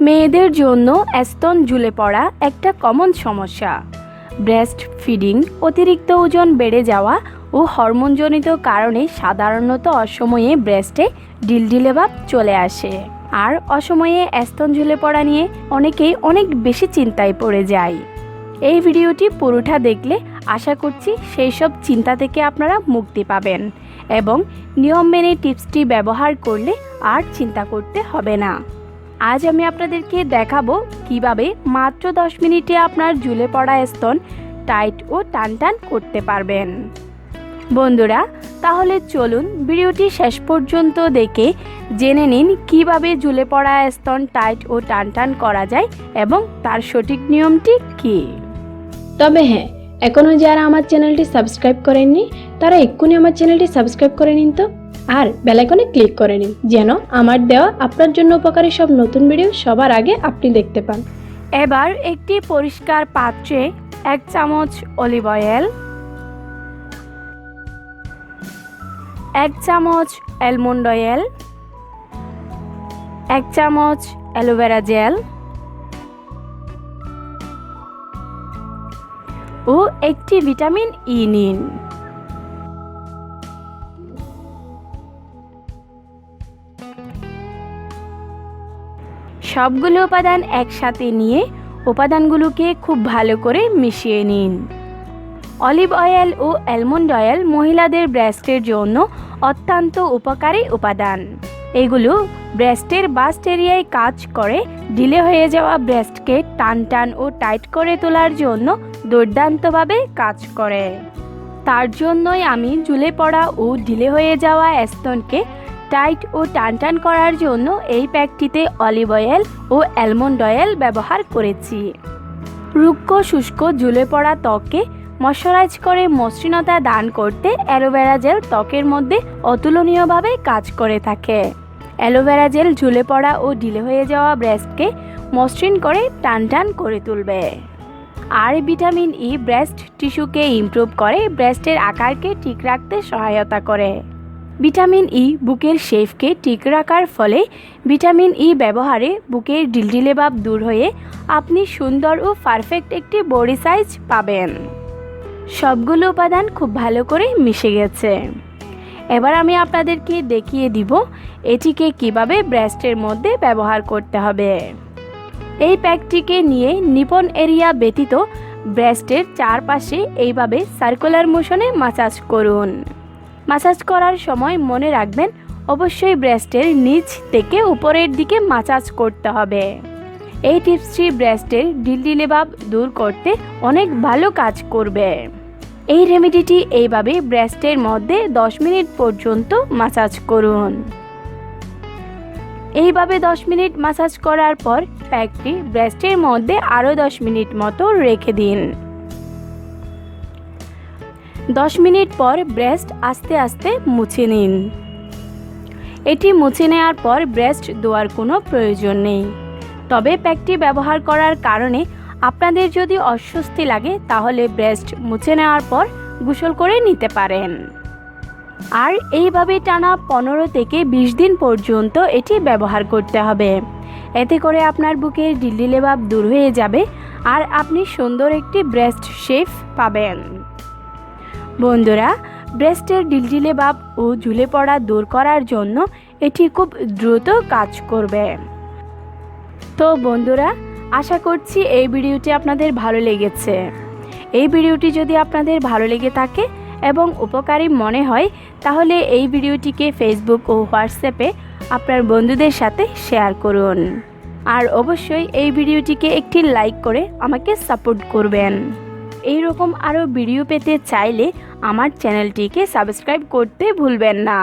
মেয়েদের জন্য অ্যাস্তন ঝুলে পড়া একটা কমন সমস্যা। ব্রেস্ট ফিডিং অতিরিক্ত ওজন বেড়ে যাওয়া ও হরমোনজনিত কারণে সাধারণত অসময়ে ব্রেস্টে ডিলডিলে ভাব চলে আসে। আর অসময়ে অ্যাস্তন ঝুলে পড়া নিয়ে অনেকেই অনেক বেশি চিন্তায় পড়ে যায়। এই ভিডিওটি পুরোটা দেখলে আশা করছি সেই সব চিন্তা থেকে আপনারা মুক্তি পাবেন এবং নিয়ম মেনে টিপসটি ব্যবহার করলে আর চিন্তা করতে হবে না। আজ আমি আপনাদেরকে দেখাবো কীভাবে মাত্র দশ মিনিটে আপনার ঝুলে পড়া স্তন টাইট ও টান টান করতে পারবেন। বন্ধুরা, তাহলে চলুন ভিডিওটি শেষ পর্যন্ত দেখে জেনে নিন কীভাবে ঝুলে পড়া স্তন টাইট ও টান টান করা যায় এবং তার সঠিক নিয়মটি কী। তবে হ্যাঁ এখনও যারা আমার চ্যানেলটি সাবস্ক্রাইব করেননি, তারা এক্ষুনি আমার চ্যানেলটি সাবস্ক্রাইব করে নিন তো। আর বেলাইকনে ক্লিক করে নিন, যেন আমার দেওয়া আপনার জন্য উপকারী সব নতুন ভিডিও সবার আগে আপনি দেখতে পান। এবার একটি পরিষ্কার পাত্রে এক চামচ অলিভ অয়েল, এক চামচ অ্যালমন্ড অয়েল, এক চামচ অ্যালোভেরা জেল ও একটি ভিটামিন ই নিন। সবগুলো উপাদান একসাথে নিয়ে উপাদানগুলোকে খুব ভালো করে মিশিয়ে নিন। অলিভ অয়েল ও অ্যালমন্ড অয়েল মহিলাদের ব্রেস্টের জন্য অত্যন্ত উপকারী উপাদান। এগুলো ব্রেস্টের বাস্ট এরিয়ায় কাজ করে, ঢিলে হয়ে যাওয়া ব্রেস্টকে টান টান ও টাইট করে তোলার জন্য দুর্দান্তভাবে কাজ করে। তার জন্যই আমি ঝুলে পড়া ও ঢিলে হয়ে যাওয়া স্তনকে টাইট ও টানটান করার জন্য এই প্যাকটিতে অলিভ অয়েল ও অ্যালমন্ড অয়েল ব্যবহার করেছি। রুক্ষ শুষ্ক ঝুলে পড়া ত্বকে ময়শ্চারাইজ করে মসৃণতা দান করতে অ্যালোভেরা জেল ত্বকের মধ্যে অতুলনীয়ভাবে কাজ করে থাকে। অ্যালোভেরা জেল ঝুলে পড়া ও ঢিলে হয়ে যাওয়া ব্রেস্টকে মসৃণ করে টান টান করে তুলবে। আর ভিটামিন ই ব্রেস্ট টিস্যুকে ইমপ্রুভ করে ব্রেস্টের আকারকে ঠিক রাখতে সহায়তা করে। ভিটামিন ই বুকের শেফকে ঠিক রাখার ফলে ভিটামিন ই ব্যবহারে বুকের ডিলডিলে ভাব দূর হয়ে আপনি সুন্দর ও পারফেক্ট একটি বডি সাইজ পাবেন। সবগুলো উপাদান খুব ভালো করে মিশে গেছে। এবার আমি আপনাদেরকে দেখিয়ে দিব এটিকে কীভাবে ব্রেস্টের মধ্যে ব্যবহার করতে হবে। এই প্যাকটিকে নিয়ে নিপন এরিয়া ব্যতীত ব্রেস্টের চারপাশে এইভাবে সার্কুলার মোশনে মাসাজ করুন। মাসাজ করার সময় মনে রাখবেন, অবশ্যই ব্রেস্টের নিচ থেকে উপরের দিকে মাসাজ করতে হবে। এই টিপসটি ব্রেস্টের ডিলডিলে ভাব দূর করতে অনেক ভালো কাজ করবে। এই রেমেডিটি এইভাবে ব্রেস্টের মধ্যে 10 মিনিট পর্যন্ত মাসাজ করুন। এইভাবে 10 মিনিট মাসাজ করার পর প্যাকটি ব্রেস্টের মধ্যে আরও 10 মিনিট মতো রেখে দিন। 10 মিনিট পর ব্রেস্ট আস্তে আস্তে মুছে নিন। এটি মুছে নেওয়ার পর ব্রেস্ট ধোয়ার কোনো প্রয়োজন নেই। তবে প্যাকটি ব্যবহার করার কারণে আপনাদের যদি অস্বস্তি লাগে, তাহলে ব্রেস্ট মুছে নেওয়ার পর গোসল করে নিতে পারেন। আর এইভাবে টানা পনেরো থেকে বিশ দিন পর্যন্ত এটি ব্যবহার করতে হবে। এতে করে আপনার বুকের ডিলডিলে ভাব দূর হয়ে যাবে আর আপনি সুন্দর একটি ব্রেস্ট শেফ পাবেন। বন্ধুরা, ব্রেস্টের ডিলডিলে ভাব ও ঝুলে পড়া দূর করার জন্য এটি খুব দ্রুত কাজ করবে। তো বন্ধুরা আশা করছি এই ভিডিওটি আপনাদের ভালো লেগেছে। এই ভিডিওটি যদি আপনাদের ভালো লেগে থাকে এবং উপকারী মনে হয়, তাহলে এই ভিডিওটিকে ফেসবুক ও হোয়াটসঅ্যাপে আপনার বন্ধুদের সাথে শেয়ার করুন। আর অবশ্যই এই ভিডিওটিকে একটি লাইক করে আমাকে সাপোর্ট করবেন। এই রকম আরও ভিডিও পেতে চাইলে আমার চ্যানেলটিকে সাবস্ক্রাইব করতে ভুলবেন না।